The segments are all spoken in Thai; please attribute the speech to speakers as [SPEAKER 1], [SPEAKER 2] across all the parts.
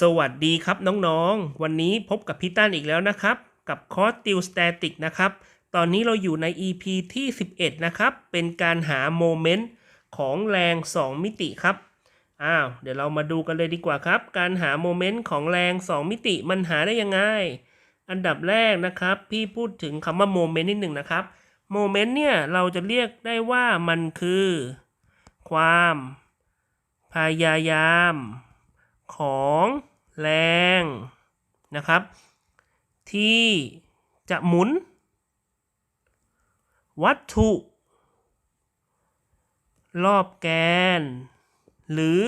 [SPEAKER 1] สวัสดีครับน้องๆ วันนี้พบกับพี่ตั้นอีกแล้วนะครับ กับคอร์สติวสแตติกนะครับ ตอนนี้เราอยู่ใน EP ที่ 11 นะครับ เป็นการหาโมเมนต์ของแรง 2 มิติครับ อ้าว เดี๋ยวเรามาดูกันเลยดีกว่าครับ การหาโมเมนต์ของแรง 2 มิติมันหาได้ยังไง อันดับแรกนะครับ พี่พูดถึงคำว่าโมเมนต์นิดหนึ่งนะครับ โมเมนต์เนี่ยเราจะเรียกได้ว่ามันคือ ความ พยายาม ของแรงนะครับ ที่จะหมุน วัตถุ รอบแกน หรือ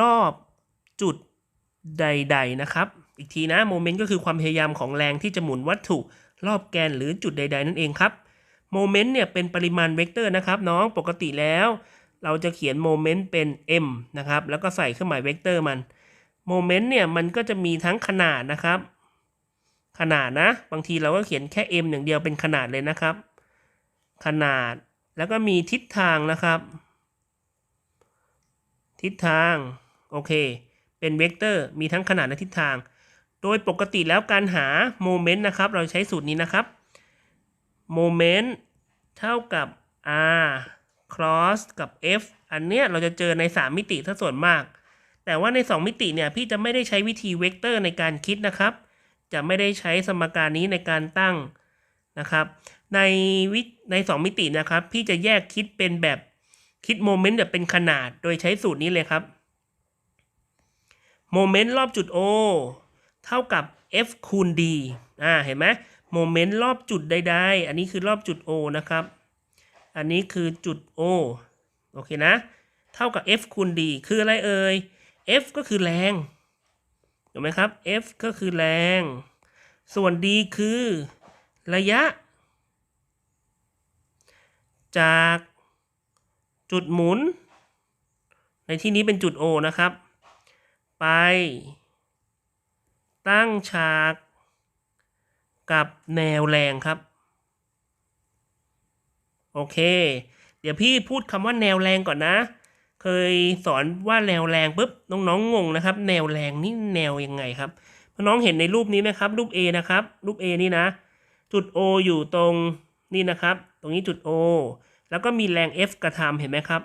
[SPEAKER 1] รอบจุดใด ๆ นะครับ อีกทีนะโมเมนต์ก็คือความพยายามของแรงที่จะหมุนวัตถุ รอบแกนหรือจุดใด ๆ นั่นเองครับโมเมนต์เนี่ยเป็นปริมาณเวกเตอร์นะครับน้องปกติแล้ว เราจะเขียนโมเมนต์เป็น m นะครับ แล้วก็ใส่เครื่องหมายเวกเตอร์มันโมเมนต์เนี่ยมันก็จะมีทั้งขนาดนะครับ ขนาดนะ บางทีเราก็เขียนแค่ m อย่างเดียวเป็นขนาดเลยนะครับ ขนาดแล้วก็มีทิศทางนะครับ ทิศทางโอเค เป็นเวกเตอร์มีทั้งขนาดและทิศทาง โดยปกติแล้วการหาโมเมนต์นะครับ เราใช้สูตรนี้นะครับโมเมนต์เท่ากับ r cross กับ f อันเนี้ยเราจะเจอใน 3 มิติถ้าส่วนมาก แต่ว่าใน 2 มิติเนี่ยพี่จะไม่ได้ใช้วิธีเวกเตอร์ในการคิดนะครับ จะไม่ได้ใช้สมการนี้ในการตั้งนะครับ ในวิใน 2 มิตินะครับ พี่จะแยกคิดเป็นแบบคิดโมเมนต์แบบเป็นขนาด โดยใช้สูตรนี้เลยครับโมเมนต์รอบจุด O เท่ากับ F คูณ D อ่าเห็นไหมโมเมนต์รอบจุดใดๆ อันนี้คือรอบจุด O นะครับ อันนี้คือจุด O โอเคนะ เท่ากับ F คูณ D คืออะไรเอ่ย F ก็คือแรงถูกไหมครับ F ก็คือแรง ส่วน D คือระยะ จากจุดหมุน ในที่นี้เป็นจุด O นะครับ ไป ตั้งฉากกับแนวแรงครับ อเค เดี๋ยวพี่พูดคำว่าแนวแรงก่อนนะ เคยสอนว่าแนวแรงปุ๊บน้องๆงงนะครับ แนวแรงนี่แนวยังไงครับน้องเห็นในรูปนี้ไหมครับ รูป A นะครับรูป A นี่นะ จุด O อยู่ตรงนี่นะครับ ตรงนี้จุด O แล้วก็มีแรง F กระทำเห็นไหมครับ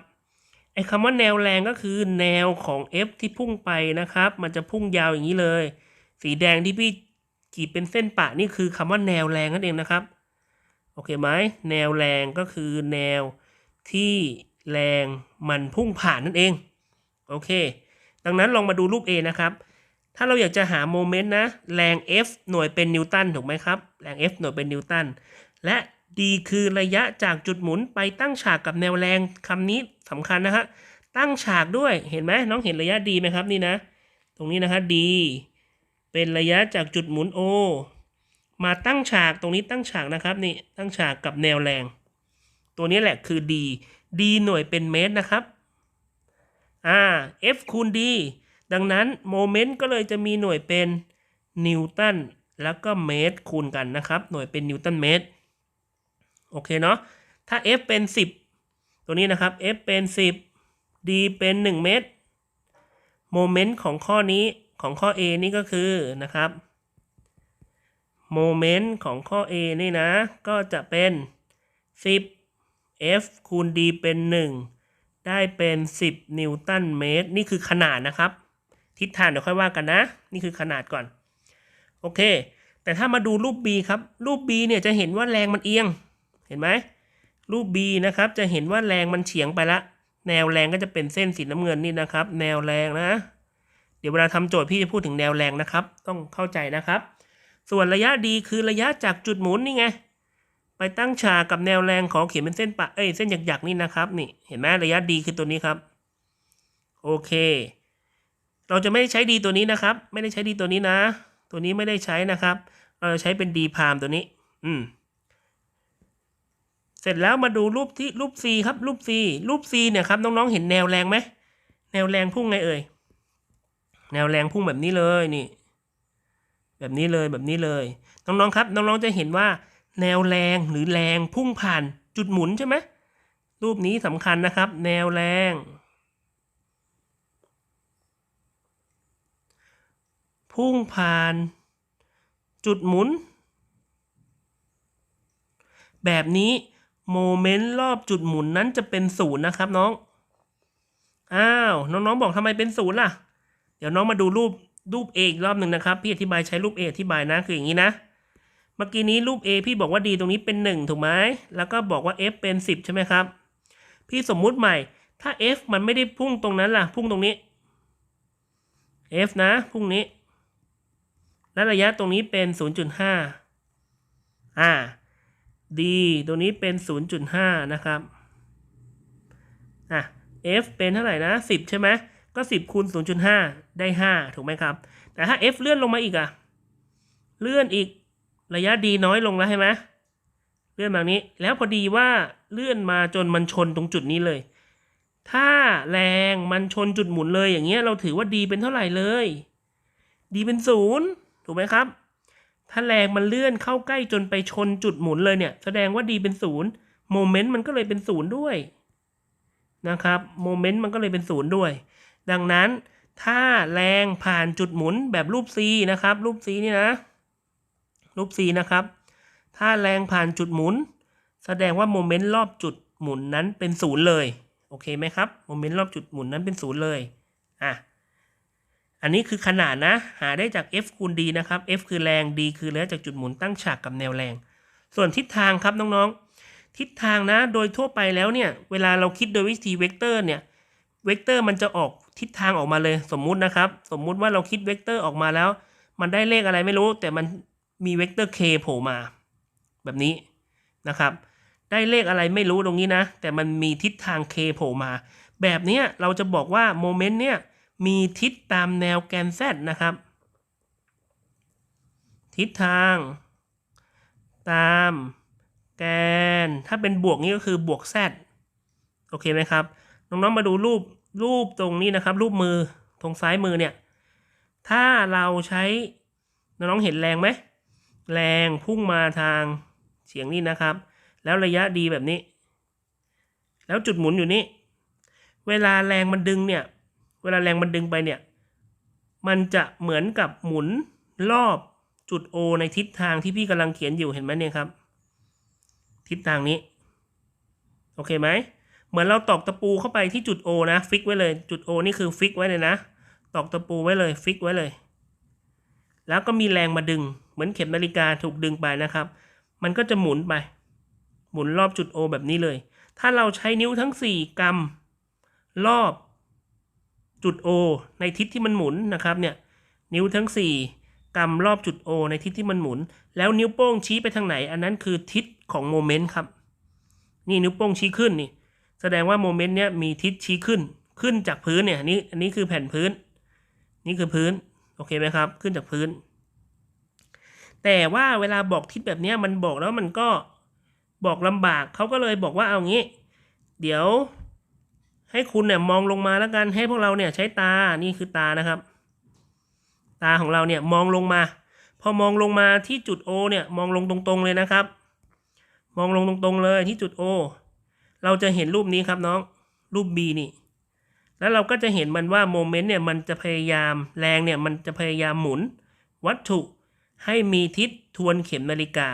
[SPEAKER 1] ไอ้คำว่าแนวแรงก็คือแนวของ F ที่พุ่งไปนะครับ มันจะพุ่งยาวอย่างนี้เลย สีแดงที่พี่ขีดเป็นเส้นปะนี่คือคำว่าแนวแรงนั่นเองนะครับ โอเคไหมแนวแรงก็คือแนวที่แรงมันพุ่งผ่านนั่นเอง โอเค ดังนั้นลองมาดูรูป A นะครับ ถ้าเราอยากจะหาโมเมนต์นะ แรง F หน่วยเป็นนิวตันถูกไหมครับ แรง F หน่วยเป็นนิวตัน และ D คือระยะจากจุดหมุนไปตั้งฉากกับแนวแรงคำนี้สำคัญนะครับตั้งฉากด้วย เห็นไหมน้องเห็นระยะ D ไหมครับนี่นะ ตรงนี้นะครับ D เป็นระยะจากจุดหมุน O มาตั้งฉากตรงนี้ตั้งฉากนะครับนี่ตั้งฉากกับแนวแรง ตัวนี้แหละคือ D D หน่วยเป็นเมตรนะครับอ่า F คูณ D ดังนั้นโมเมนต์ก็เลยจะมีหน่วยเป็นนิวตันแล้วก็เมตรคูณกันนะครับ หน่วยเป็นนิวตันเมตรโอเคเนาะถ้า F เป็น 10 ตัวนี้นะครับ F เป็น 10 D เป็น 1 เมตรโมเมนต์ของข้อนี้ของข้อ A นี่ก็คือนะครับ โมเมนต์ของข้อ A นี่นะ ก็จะเป็น 10 F คูณ D เป็น 1 ได้เป็น 10 นิวตันเมตร นี่คือขนาดนะครับ ทิศทางเดี๋ยวค่อยว่ากันนะ นี่คือขนาดก่อน โอเค แต่ถ้ามาดูรูป B ครับ รูป B เนี่ยจะเห็นว่าแรงมันเอียง เห็นไหม รูป B นะครับ จะเห็นว่าแรงมันเฉียงไปละ แนวแรงก็จะเป็นเส้นสีน้ำเงินนี่นะครับ แนวแรงนะ เดี๋ยวเวลาทำโจทย์พี่จะพูดถึงแนวแรงนะครับ ต้องเข้าใจนะครับ ส่วนระยะดีคือระยะจากจุดหมุนนี่ไง ไปตั้งฉากกับแนวแรงของเขียนเป็นเส้นปะเอ้ยเส้นหยักๆนี่นะครับนี่เห็นไหมระยะดีคือตัวนี้ครับโอเค เราจะไม่ใช้ดีตัวนี้นะครับ ไม่ได้ใช้ดีตัวนี้นะ ตัวนี้ไม่ได้ใช้นะครับ เราจะใช้เป็นดีพามตัวนี้ อืมเสร็จแล้วมาดูรูปที่รูป C ครับรูป C รูป C เนี่ยครับน้องๆเห็นแนวแรงไหมแนวแรงพุ่งไงเอ่ยแนวแรงพุ่งแบบนี้เลยนี่ แบบนี้เลยแบบนี้เลย น้องๆครับน้องๆจะเห็นว่าแนวแรงหรือแรงพุ่งผ่านจุดหมุนใช่ไหมรูปนี้สำคัญนะครับ แนวแรง พุ่งผ่าน จุดหมุน แบบนี้โมเมนต์รอบจุดหมุนนั้นจะเป็นศูนย์นะครับน้อง อ้าว น้องๆบอกทำไมเป็นศูนย์ล่ะ เดี๋ยวน้องมาดูรูป รูป A อีกรอบหนึ่งนะครับ พี่อธิบายใช้รูป A อธิบายนะคืออย่างนี้นะ เมื่อกี้นี้รูป A พี่บอกว่า D ตรงนี้เป็น 1 ถูกไหมแล้วก็บอกว่า F เป็น 10 ใช่ไหมครับ พี่สมมุติใหม่ ถ้า F มันไม่ได้พุ่งตรงนั้นล่ะ พุ่งตรงนี้ F นะ พุ่งนี้ และระยะตรงนี้เป็น 0.5 อ่า D ตรงนี้เป็น 0.5 นะครับ อะ F เป็นเท่าไหร่นะ 10 ใช่ไหม ก็ 10คูณ0.5 ได้ 5 ถูกไหมครับ แต่ถ้า F เลื่อนลงมาอีกอะเลื่อนอีกระยะ D น้อยลงแล้วใช่ไหมเลื่อนแบบนี้แล้วพอดีว่าเลื่อนมาจนมันชนตรงจุดนี้เลย ถ้าแรงมันชนจุดหมุนเลยอย่างเงี้ยเราถือว่า D เป็นเท่าไหร่เลย D เป็นศูนย์ถูกไหมครับ ถ้าแรงมันเลื่อนเข้าใกล้จนไปชนจุดหมุนเลยเนี่ย แสดงว่า D เป็นศูนย์โมเมนต์มันก็เลยเป็นศูนย์ด้วยนะครับโมเมนต์มันก็เลยเป็นศูนย์ด้วย ดังนั้นถ้าแรงผ่านจุดหมุนแบบรูป C นะครับ รูป C นี่นะ รูป C นะครับ ถ้าแรงผ่านจุดหมุน แสดงว่าโมเมนต์รอบจุดหมุนนั้นเป็นศูนย์เลย โอเคไหมครับ โมเมนต์รอบจุดหมุนนั้นเป็นศูนย์เลย อะ อันนี้คือขนาดนะ หาได้จาก F คูณ D นะครับ F คือแรง D คือระยะจากจุดหมุนตั้งฉากกับแนวแรง ส่วนทิศทางครับน้องๆ ทิศทางนะ โดยทั่วไปแล้วเนี่ย เวลาเราคิดโดยวิธีเวกเตอร์เนี่ย เวกเตอร์มันจะออก ทิศทางออกมาเลยสมมุตินะครับ สมมุติว่าเราคิดเวกเตอร์ออกมาแล้ว มันได้เลขอะไรไม่รู้ แต่มันมีเวกเตอร์ k โผล่มา แบบนี้นะครับ ได้เลขอะไรไม่รู้ตรงนี้นะ แต่มันมีทิศทาง k โผล่มา แบบนี้เราจะบอกว่าโมเมนต์เนี่ยมีทิศตามแนวแกน z นะครับ ทิศทาง ตามแกน ถ้าเป็นบวกนี่ก็คือบวก z โอเคไหมครับ น้องๆมาดูรูป รูปตรงนี้นะครับ รูปมือตรงซ้ายมือเนี่ย ถ้าเราใช้น้องเห็นแรงไหมแรงพุ่งมาทางเฉียงนี้นะครับ แล้วระยะดีแบบนี้ แล้วจุดหมุนอยู่นี่เวลาแรงมันดึงเนี่ย เวลาแรงมันดึงไปเนี่ย มันจะเหมือนกับหมุนรอบจุด O ในทิศทางที่พี่กำลังเขียนอยู่เห็นไหมเนี่ยครับ ทิศทางนี้ โอเคไหม เหมือนเราตอกตะปูเข้าไปที่จุด O นะ ฟิกไว้เลย จุด O นี่คือฟิกไว้เลยนะ ตอกตะปูไว้เลย ฟิกไว้เลย แล้วก็มีแรงมาดึง เหมือนเข็มนาฬิกาถูกดึงไปนะครับ มันก็จะหมุนไป หมุนรอบจุด O แบบนี้เลย ถ้าเราใช้นิ้วทั้ง 4กำรอบจุด O ในทิศที่มันหมุนนะครับเนี่ย นิ้วทั้ง 4กำรอบจุด O ในทิศที่มันหมุน แล้วนิ้วโป้งชี้ไปทางไหน อันนั้นคือทิศของโมเมนต์ครับ นี่นิ้วโป้งชี้ขึ้นนี่ ดงว่าโมเมนต์เนี้ยมีทิศชี้ขึ้นขึ้นจากพื้นเนี่ยนี่อันนี้คือแผ่นพื้น นี่คือพื้นโอเคไหมครับ ขึ้นจากพื้น แต่ว่าเวลาบอกทิศแบบเนี้ยมันบอกแล้วมันก็บอกลำบากเขาก็เลยบอกว่าเอางี้ เดี๋ยว ให้คุณเนี่ยมองลงมาแล้วกันให้พวกเราเนี่ยใช้ตานี่คือตานะครับ ตาของเราเนี่ยมองลงมา พอมองลงมาที่จุด O เนี่ยมองลงตรงๆเลยนะครับ มองลงตรงๆเลยที่จุด O เราจะเห็นรูปนี้ครับน้อง รูป B นี่ แล้วเราก็จะเห็นมันว่าโมเมนต์เนี่ยมันจะพยายามแรงเนี่ยมันจะพยายามหมุน วัตถุให้มีทิศทวนเข็มนาฬิกา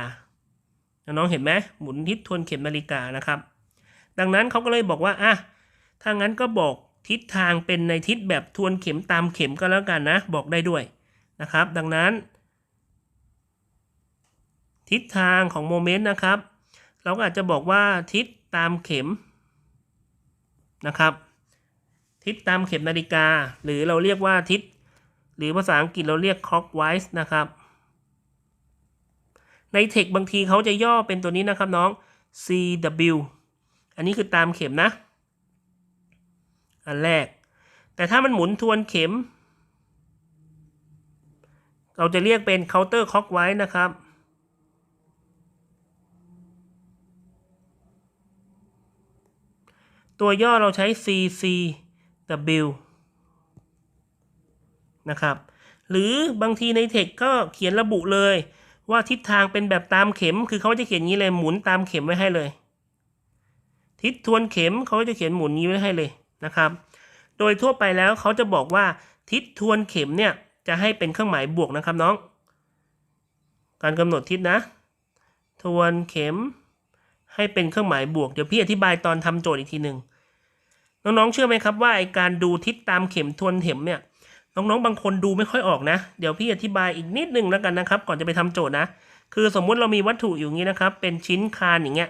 [SPEAKER 1] น้องเห็นไหมหมุนทิศทวนเข็มนาฬิกานะครับ ดังนั้นเขาก็เลยบอกว่าอะถ้างั้นก็บอกทิศทางเป็นในทิศแบบทวนเข็มตามเข็มก็แล้วกันนะ บอกได้ด้วยนะครับ ดังนั้น ทิศทางของโมเมนต์นะครับ เราก็อาจจะบอกว่าทิศ ตามเข็มนะครับ ทิศตามเข็มนาฬิกา หรือเราเรียกว่าทิศ หรือภาษาอังกฤษเราเรียก clockwise นะครับ ในเทคบางทีเขาจะย่อเป็นตัวนี้นะครับน้อง CW อันนี้คือตามเข็มนะ อันแรก แต่ถ้ามันหมุนทวนเข็ม เราจะเรียกเป็น counter clockwise นะครับ ตัวย่อเราใช้ CCW นะครับ หรือบางทีในเทคก็เขียนระบุเลยว่าทิศทางเป็นแบบตามเข็ม คือเขาจะเขียนงี้เลยหมุนตามเข็มไว้ให้เลย ทิศทวนเข็มเขาจะเขียนหมุนนี้ไว้ให้เลยนะครับ โดยทั่วไปแล้วเขาจะบอกว่าทิศทวนเข็มเนี่ยจะให้เป็นเครื่องหมายบวกนะครับน้อง การกำหนดทิศนะ ทวนเข็มให้เป็นเครื่องหมายบวก เดี๋ยวพี่อธิบายตอนทำโจทย์อีกทีหนึ่ง น้องๆเชื่อไหมครับว่าไอการดูทิศตามเข็มทวนเข็มเนี่ยน้องๆบางคนดูไม่ค่อยออกนะ เดี๋ยวพี่อธิบายอีกนิดนึงแล้วกันนะครับ ก่อนจะไปทำโจทย์นะ คือสมมุติเรามีวัตถุอยู่งนี้นะครับ เป็นชิ้นคานอย่างเงี้ย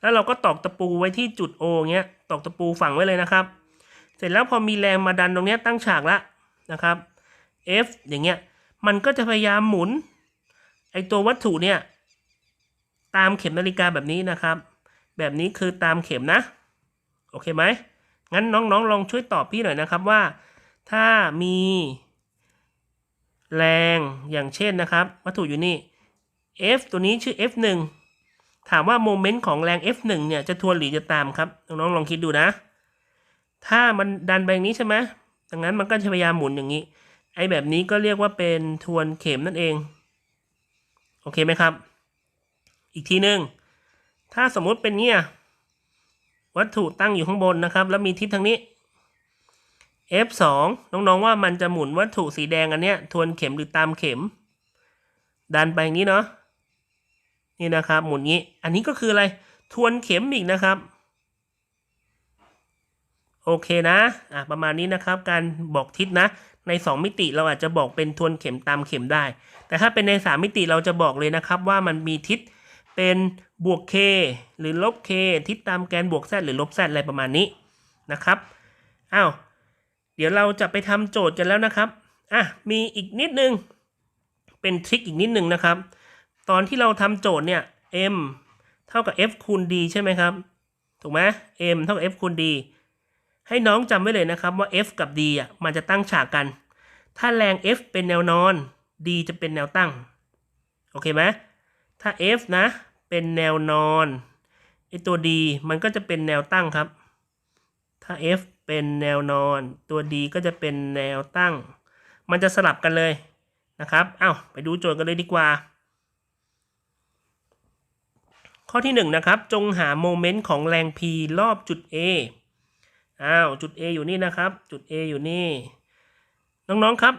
[SPEAKER 1] แล้วเราก็ตอกตะปูไว้ที่จุด O เงี้ยตอกตะปูฝังไว้เลยนะครับ เสร็จแล้วพอมีแรงมาดันตรงเนี้ยตั้งฉากละนะครับ F อย่างเงี้ยมันก็จะพยายามหมุนไอตัววัตถุเนี่ยตามเข็มนาฬิกาแบบนี้นะครับ แบบนี้คือตามเข็มนะ โอเคไหม งั้นน้องๆลองช่วยตอบพี่หน่อยนะครับว่า ถ้ามีแรงอย่างเช่นนะครับ วัตถุอยู่นี่ F ตัวนี้ชื่อ F1 ถามว่าโมเมนต์ของแรง F1 เนี่ยจะทวนหรือจะตามครับ น้องๆลองคิดดูนะ ถ้ามันดันไปอย่างนี้ใช่ไหมดังนั้นมันก็จะพยายามหมุนอย่างนี้ ไอ้แบบนี้ก็เรียกว่าเป็นทวนเข็มนั่นเอง โอเคไหมครับ อีกทีหนึ่งถ้าสมมุติเป็นเนี่ย วัตถุตั้งอยู่ข้างบนนะครับ แล้วมีทิศทางนี้ F2 น้องๆว่ามันจะหมุนวัตถุสีแดงอันเนี้ยทวนเข็มหรือตามเข็ม ดันไปอย่างนี้เนาะนี่นะครับ หมุนงี้อันนี้ก็คืออะไรทวนเข็มอีกนะครับ โอเคนะอะประมาณนี้นะครับ การบอกทิศนะ ใน 2 มิติเราอาจจะบอกเป็นทวนเข็มตามเข็มได้ แต่ถ้าเป็นใน 3 มิติเราจะบอกเลยนะครับ ว่ามันมีทิศ เป็นบวก k หรือลบ k ทิศตามแกนบวก z หรือลบ z อะไรประมาณนี้นะครับอ้าวเดี๋ยวเราจะไปทำโจทย์กันแล้วนะครับอะมีอีกนิดนึง เป็นทริคอีกนิดนึงนะครับ ตอนที่เราทำโจทย์เนี่ย m เท่ากับ f คูณ d ใช่ไหมครับ ถูกไหม m เท่ากับ f คูณ d ให้น้องจำไว้เลยนะครับว่า f กับ d อะมันจะตั้งฉากกัน ถ้าแรง f เป็นแนวนอน d จะเป็นแนวตั้ง โอเคไหม ถ้า f นะ เป็นแนวนอนไอตัว d มันก็จะเป็นแนวตั้งครับ ถ้า f เป็นแนวนอนตัว d ก็จะเป็นแนวตั้ง มันจะสลับกันเลยนะครับเอ้าไปดูโจทย์กันเลยดีกว่า ข้อที่1นะครับ จงหาโมเมนต์ของแรง p รอบจุด A อ้าวจุด A อยู่นี่นะครับ จุด A อยู่นี่ น้องๆครับ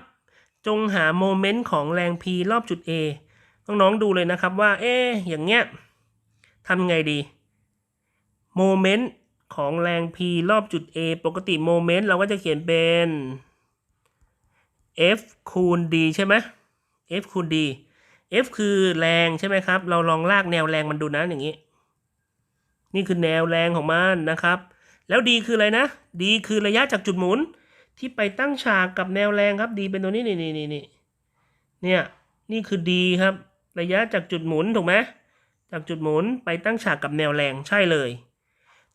[SPEAKER 1] จงหาโมเมนต์ของแรง p รอบจุด A น้องๆดูเลยนะครับว่า เอ๊ะอย่างเงี้ยทำไงดีโมเมนต์ของแรง p รอบจุด A ปกติโมเมนต์เราก็จะเขียนเป็น F คูณ D ใช่ไหม F คูณ D F คือแรงใช่ไหมครับ เราลองลากแนวแรงมันดูนะอย่างนี้ นี่คือแนวแรงของมันนะครับ แล้ว D คืออะไรนะ D คือระยะจากจุดหมุนที่ไปตั้งฉากกับแนวแรงครับ D เป็นตัวนี้นี่นี่นี่นี่เนี่ยนี่คือ D ครับ ระยะจากจุดหมุนถูกไหมจากจุดหมุนไปตั้งฉากกับแนวแรงใช่เลย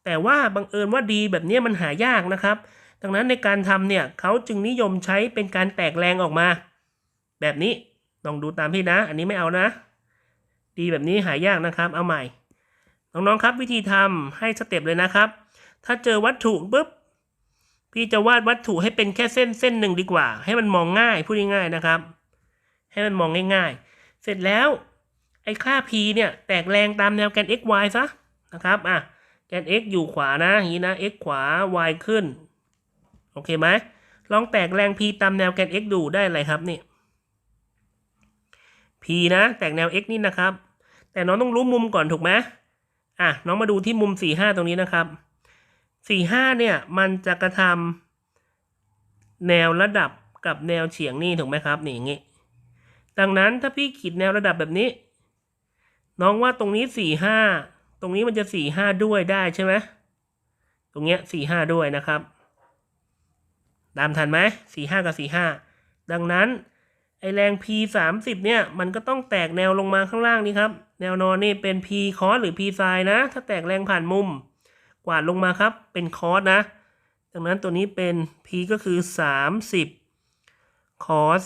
[SPEAKER 1] แต่ว่าบังเอิญว่า D แบบนี้มันหายากนะครับ ดังนั้นในการทำเนี่ยเขาจึงนิยมใช้เป็นการแตกแรงออกมา แบบนี้ลองดูตามพี่นะ อันนี้ไม่เอานะ ดีแบบนี้หายากนะครับ เอาใหม่ น้องๆครับวิธีทำให้สเต็ปเลยนะครับ ถ้าเจอวัตถุปุ๊บพี่จะวาดวัตถุให้เป็นแค่เส้นเส้นหนึ่งดีกว่า ให้มันมองง่ายพูดง่ายๆนะครับ ให้มันมองง่ายๆ เสร็จแล้วไอ้ค่า p เนี่ยแตกแรงตามแนวแกน x y ซะนะครับอะแกน x อยู่ขวานะอย่างนี้นะ x ขวา y ขึ้น โอเคไหมลองแตกแรง p ตามแนวแกน x ดูได้อะไรครับนี่ p นะแตกแนว x นี่นะครับ แต่น้องต้องรู้มุมก่อนถูกไหมอะน้องมาดูที่มุม 4 5 ตรงนี้นะครับ4 5เนี่ยมันจะกระทำแนวระดับกับแนวเฉียงนี่ถูกไหมครับนี่อย่างงี้ ดังนั้นถ้าพี่ขีดแนวระดับแบบนี้ น้องว่าตรงนี้4 5ตรงนี้มันจะ4 5ด้วยได้ใช่ไหมตรงเนี้ย4 5ด้วยนะครับ ตามทันไหม4 5กับ4 5ดังนั้นไอแรง p 3 0เนี่ย มันก็ต้องแตกแนวลงมาข้างล่างนี้ครับ แนวนอนนี่เป็น p cos หรือ p sin นะ ถ้าแตกแรงผ่านมุม กวาดลงมาครับ เป็น cos นะ ดังนั้นตัวนี้เป็น p ก็คือ 30 cos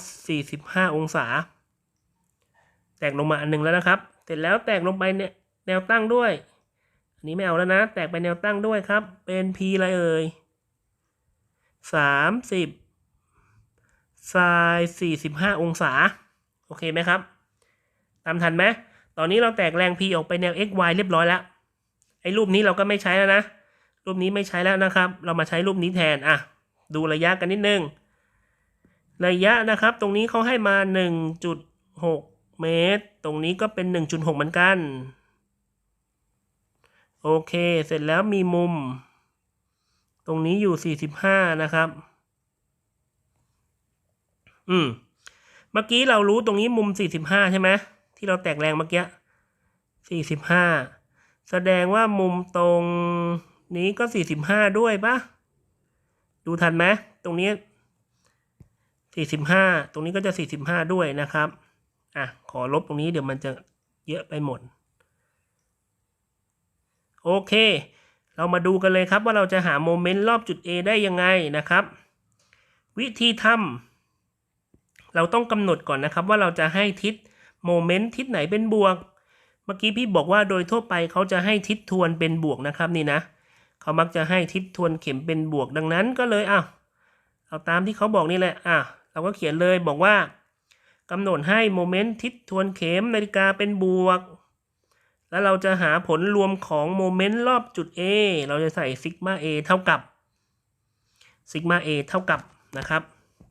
[SPEAKER 1] 45 องศา แตกลงมาอันหนึงแล้วนะครับ เสร็จแล้วแตกลงไปเนี่ยแนวตั้งด้วย อันนี้ไม่เอาแล้วนะ แตกไปแนวตั้งด้วยครับ เป็น p อะไรเอ่ย30ไซน์45องศา โอเคไหมครับ ตามทันไหมตอนนี้เราแตกแรง P ออกไปแนว x y เรียบร้อยแล้ว ไอ้รูปนี้เราก็ไม่ใช้แล้วนะ รูปนี้ไม่ใช้แล้วนะครับ เรามาใช้รูปนี้แทน อะ ดูระยะกันนิดนึง ระยะนะครับ ตรงนี้เขาให้มา1.6 เมตร ตรงนี้ก็เป็น 1.6 เหมือนกัน โอเค เสร็จแล้วมีมุม ตรงนี้อยู่ 45 นะครับ อืม เมื่อกี้เรารู้ตรงนี้มุม 45 ใช่ไหมที่เราแตกแรงเมื่อกี้45 แสดงว่ามุมตรงนี้ก็ 45 ด้วยปะดูทันไหมตรงนี้ 45 ตรงนี้ก็จะ 45 ด้วยนะครับ อะขอลบตรงนี้เดี๋ยวมันจะเยอะไปหมด โอเค เรามาดูกันเลยครับว่าเราจะหาโมเมนต์รอบจุด A ได้ยังไงนะครับ วิธีทำเราต้องกำหนดก่อนนะครับว่าเราจะให้ทิศโมเมนต์ทิศไหนเป็นบวก เมื่อกี้พี่บอกว่าโดยทั่วไปเขาจะให้ทิศทวนเป็นบวกนะครับนี่นะเขามักจะให้ทิศทวนเข็มเป็นบวกดังนั้นก็เลยอ้าวเอาตามที่เขาบอกนี่แหละอะเราก็เขียนเลยบอกว่า กำหนดให้โมเมนต์ทิศทวนเข็มนาฬิกาเป็นบวก แล้วเราจะหาผลรวมของโมเมนต์รอบจุด A เราจะใส่ซิกมา A เท่ากับซิกมา A เท่ากับนะครับ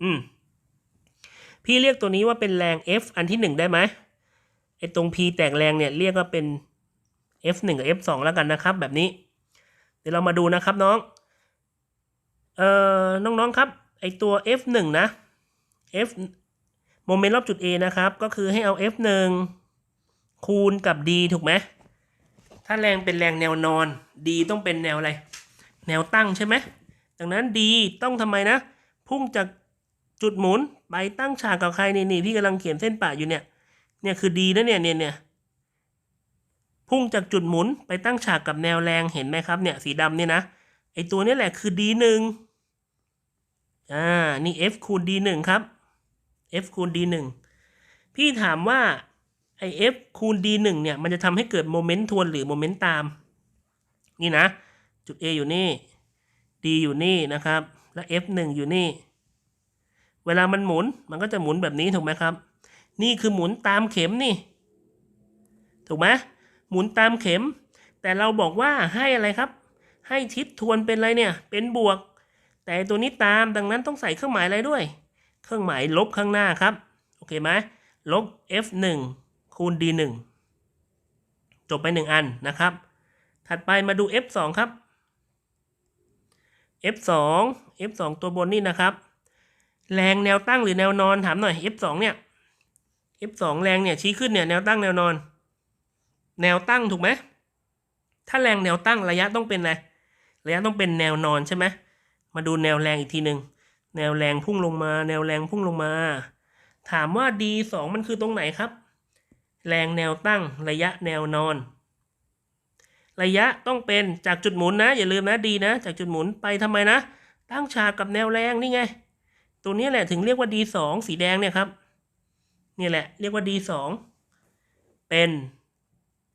[SPEAKER 1] อืม พี่เรียกตัวนี้ว่าเป็นแรง F อันที่หนึ่งได้ไหมไอ้ตรง P แตกแรงเนี่ยเรียกว่าเป็น F1 กับ F2 แล้วกันนะครับ แบบนี้ เดี๋ยวเรามาดูนะครับน้อง เอ่อ น้องๆครับ ไอตัว F1 นะ F โมเมนต์รอบจุด A นะครับ ก็คือให้เอา F1 คูณกับ D ถูกไหม ถ้าแรงเป็นแรงแนวนอน D ต้องเป็นแนวอะไร แนวตั้งใช่ไหม ดังนั้น D ต้องทำไมนะ พุ่งจากจุดหมุนไปตั้งฉากกับใครนี่นี่พี่กำลังเขียนเส้นปะอยู่เนี่ย เนี่ยคือ D นะเนี่ยเนี่ยเนี่ยพุ่งจากจุดหมุนไปตั้งฉากกับแนวแรงเห็นไหมครับเนี่ยสีดำเนี่ยนะไอตัวนี้แหละคือ D หนึ่งอ่า นี่ F คูณ D หนึ่งครับ F คูณ D หนึ่งพี่ถามว่าไอ F คูณ D หนึ่งเนี่ย มันจะทำให้เกิดโมเมนต์ทวนหรือโมเมนต์ตาม นี่นะ จุด A อยู่นี่ D อยู่นี่นะครับ แล้ว F หนึ่งอยู่นี่ เวลามันหมุนมันก็จะหมุนแบบนี้ถูกไหมครับ นี่คือหมุนตามเข็มนี่ ถูกไหมหมุนตามเข็ม แต่เราบอกว่าให้อะไรครับ ให้ทิศทวนเป็นอะไรเนี่ย เป็นบวก แต่ตัวนี้ตามดังนั้นต้องใส่เครื่องหมายอะไรด้วย เครื่องหมายลบข้างหน้าครับ โอเคไหมลบ f1 คูณ d1 จบไปหนึ่งอันนะครับ ถัดไปมาดู f2 ครับ f2 f2 ตัวบนนี่นะครับ แรงแนวตั้งหรือแนวนอนถามหน่อย f2 เนี่ย f2 แรงเนี่ยชี้ขึ้นเนี่ยแนวตั้งแนวนอน แนวตั้งถูกไหมถ้าแรงแนวตั้งระยะต้องเป็นอะไรระยะต้องเป็นแนวนอนใช่ไหมมาดูแนวแรงอีกทีหนึ่ง แนวแรงพุ่งลงมา แนวแรงพุ่งลงมา ถามว่า D สองมันคือตรงไหนครับ แรงแนวตั้งระยะแนวนอน ระยะต้องเป็นจากจุดหมุนนะ อย่าลืมนะ D นะ จากจุดหมุนไปทำไมนะ ตั้งฉากกับแนวแรงนี่ไง ตัวนี้แหละถึงเรียกว่า D สองสีแดงเนี่ยครับนี่แหละเรียกว่า D สองเป็น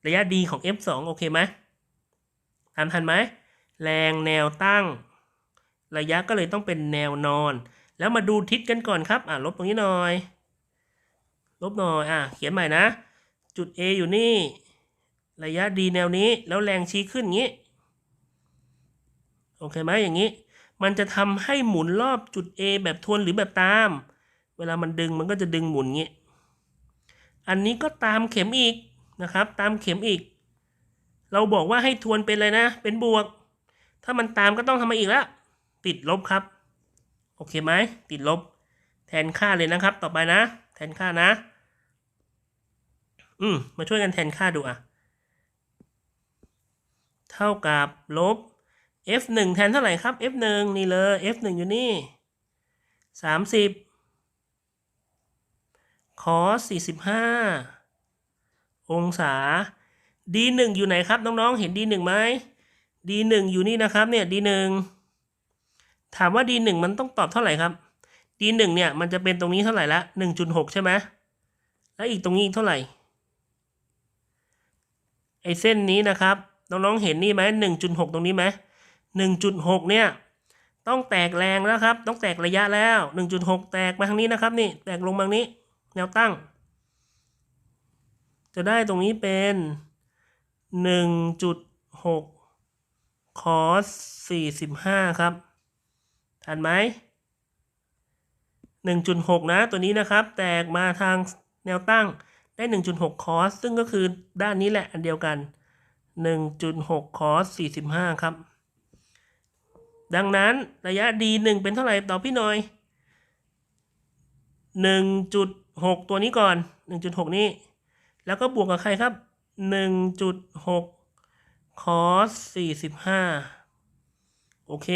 [SPEAKER 1] ระยะ D ของ F สองโอเคไหมทำทันไหม แรงแนวตั้ง ระยะก็เลยต้องเป็นแนวนอน แล้วมาดูทิศกันก่อนครับ อะลบตรงนี้หน่อย ลบหน่อย อะเขียนใหม่นะ จุด A อยู่นี่ ระยะ D แนวนี้ แล้วแรงชี้ขึ้นงี้ โอเคไหมอย่างนี้ มันจะทำให้หมุนรอบจุด A แบบทวนหรือแบบตาม เวลามันดึงมันก็จะดึงหมุนงี้ อันนี้ก็ตามเข็มอีกนะครับ ตามเข็มอีก เราบอกว่าให้ทวนเป็นอะไรนะ เป็นบวก ถ้ามันตามก็ต้องทำมาอีกแล้ว ติดลบครับ โอเคไหมติดลบ แทนค่าเลยนะครับ ต่อไปนะ แทนค่านะ อืมมาช่วยกันแทนค่าดูอะ เท่ากับลบ f 1 แทนเท่าไหร่ครับ f 1 นี่เลย f 1 อยู่นี่ 30 คอส45 องศา d 1 อยู่ไหนครับน้องๆ เห็น d 1 ไหม d 1 อยู่นี่นะครับเนี่ย d 1 ถามว่า d 1 มันต้องตอบเท่าไหร่ครับ d 1 เนี่ยมันจะเป็นตรงนี้เท่าไหร่ละ1.6 ใช่ไหมแล้วอีกตรงนี้อีกเท่าไหร่ไอ้เส้นนี้นะครับน้องๆเห็นนี่ไหม1.6 ตรงนี้ไหม1.6 เนี่ยต้องแตกแรงแล้วครับ ต้องแตกระยะแล้ว 1.6 แตกมาทางนี้นะครับนี่แตกลงมาทางนี้ แนวตั้ง จะได้ตรงนี้เป็น 1.6คอส45 ครับ ทันไหม1.6 นะ ตัวนี้นะครับ แตกมาทางแนวตั้งได้ 1.6 คอส ซึ่งก็คือด้านนี้แหละอันเดียวกัน 1.6 คอส 45 ครับ ดังนั้นระยะ D1 เป็นเท่าไหร่ต่อพี่หน่อย 1.6 ตัวนี้ก่อน 1.6 นี้ แล้วก็บวกกับใครครับ 1.6 คอส 45 โอเค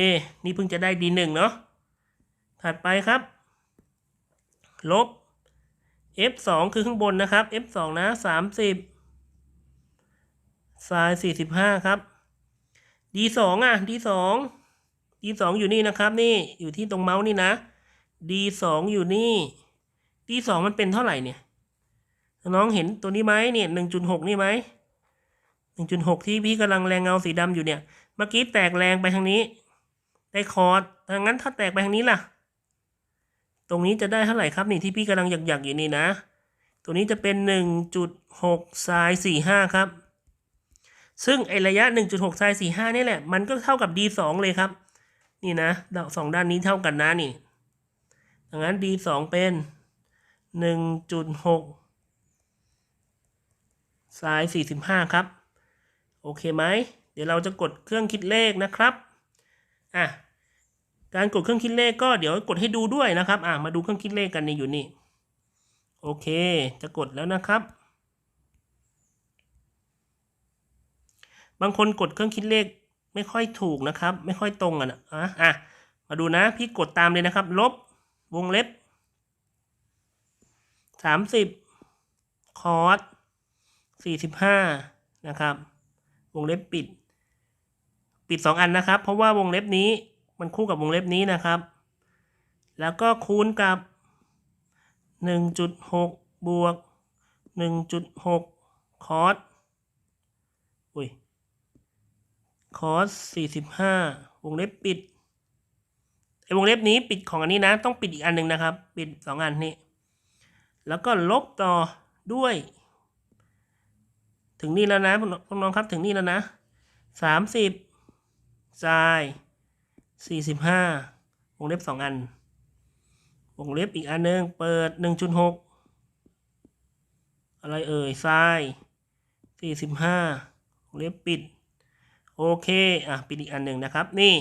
[SPEAKER 1] นี่เพิ่งจะได้ D1 เนาะ ถัดไปครับ ลบ F2 คือข้างบนนะครับ F2 นะ30ไซน์45ครับ D2 อะ D2 D2 อยู่นี่นะครับ นี่ อยู่ที่ตรงเมาส์นี่นะ D2 อยู่นี่ D2 มันเป็นเท่าไหร่เนี่ย น้องเห็นตัวนี้ไหมเนี่ย1.6นี่ไหม1.6ที่พี่กำลังแรงเงาสีดำอยู่เนี่ย เมื่อกี้แตกแรงไปทางนี้ ได้คอร์ดถ้างั้นถ้าแตกไปทางนี้ล่ะ ตรงนี้จะได้เท่าไหร่ครับนี่ที่พี่กำลังหยักๆอยู่นี่นะ ตัวนี้จะเป็น 1.6ไซน์45 ครับ ซึ่งไอระยะ 1.6ไซน์45 นี่แหละ มันก็เท่ากับ D2 เลยครับ นี่นะสองด้านนี้เท่ากันนะนี่ดังนั้น D2 เป็น 1.6ไซน์45 ครับ โอเคไหม ดี๋ยวเราจะกดเครื่องคิดเลขนะครับ อะ การกดเครื่องคิดเลขก็เดี๋ยวกดให้ดูด้วยนะครับ อะ มาดูเครื่องคิดเลขกันนี่อยู่นี่ โอเค จะกดแล้วนะครับ บางคนกดเครื่องคิดเลขไม่ค่อยถูกนะครับ ไม่ค่อยตรงอะนะอะอะมาดูนะ พี่กดตามเลยนะครับ ลบ วงเล็บสามสิบคอร์สสี่สิบห้านะครับ วงเล็บปิด ปิด 2 อันนะครับ เพราะว่าวงเล็บนี้มันคู่กับวงเล็บนี้นะครับ แล้วก็คูณกับ 1.6 บวก 1.6 คอสอุ้ยคอส45 วงเล็บปิดไอวงเล็บนี้ปิดของอันนี้นะ ต้องปิดอีกอันหนึ่งนะครับ ปิด 2 อันนี้ แล้วก็ลบต่อด้วย ถึงนี่แล้วนะพวกน้องครับถึงนี่แล้วนะ30 ไซายสี่สิบห้าวงเล็บสองอัน วงเล็บอีกอันหนึ่งเปิดหนึ่งจุดหกอะไรเอ่ยทรายสี่สิบห้าวงเล็บปิด โอเค อะ ปิดอีกอันหนึ่งนะครับ นี่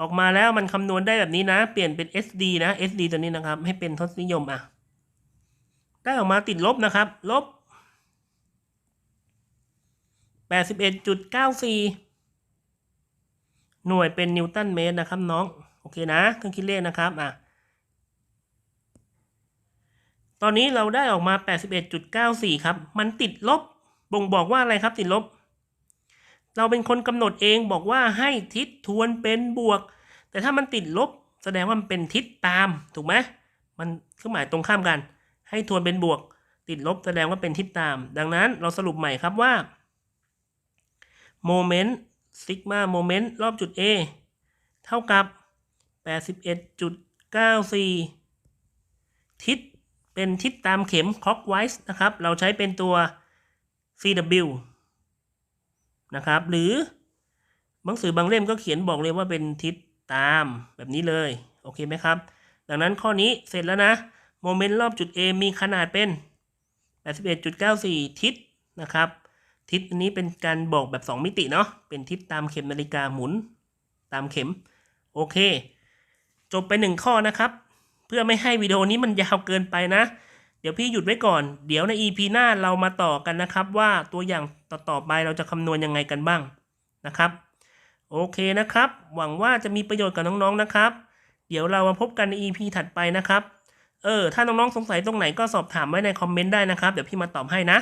[SPEAKER 1] ออกมาแล้วมันคำนวณได้แบบนี้นะ เปลี่ยนเป็น SD นะ SD ตัวนี้นะครับ ให้เป็นทศนิยมอะ ได้ออกมาติดลบนะครับ ลบแปดสิบเอ็ดจุดเก้าสี่ หน่วยเป็นนิวตันเมตรนะครับน้อง โอเคนะ เครื่องคิดเลขนะครับอะตอนนี้เราได้ออกมา 81.94 ครับ มันติดลบ บ่งบอกว่าอะไรครับติดลบ เราเป็นคนกำหนดเองบอกว่าให้ทิศทวนเป็นบวก แต่ถ้ามันติดลบ แสดงว่ามันเป็นทิศตาม ถูกไหมมันเครื่องหมายตรงข้ามกัน ให้ทวนเป็นบวก ติดลบแสดงว่าเป็นทิศตาม ดังนั้นเราสรุปใหม่ครับว่าโมเมนต์ ซิกมาโมเมนต์รอบจุด A เท่ากับ 81.94 ทิศเป็นทิศตามเข็ม clockwise นะครับ เราใช้เป็นตัว CW นะครับ หรือหนังสือบางเล่มก็เขียนบอกเลยว่าเป็นทิศตามแบบนี้เลย โอเคไหมครับ ดังนั้นข้อนี้เสร็จแล้วนะ โมเมนต์รอบจุด A มีขนาดเป็น 81.94 ทิศนะครับ ทิศอันนี้เป็นการบอกแบบ 2 มิติเนาะเป็นทิศตามเข็มนาฬิกาหมุนตามเข็ม โอเค จบไปหนึ่งข้อนะครับ เพื่อไม่ให้วิดีโอนี้มันยาวเกินไปนะ เดี๋ยวพี่หยุดไว้ก่อน เดี๋ยวใน EP หน้าเรามาต่อกันนะครับ ว่าตัวอย่างต่อๆไปเราจะคำนวณยังไงกันบ้างนะครับโอเคนะครับ หวังว่าจะมีประโยชน์กับน้องๆนะครับ เดี๋ยวเรามาพบกันใน EP ถัดไปนะครับ เออ ถ้าน้องๆสงสัยตรงไหนก็สอบถามไว้ในคอมเมนต์ได้นะครับ เดี๋ยวพี่มาตอบให้นะ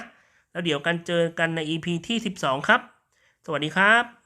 [SPEAKER 1] แล้วเดี๋ยวกันเจอกันใน EP ที่ 12 ครับ สวัสดีครับ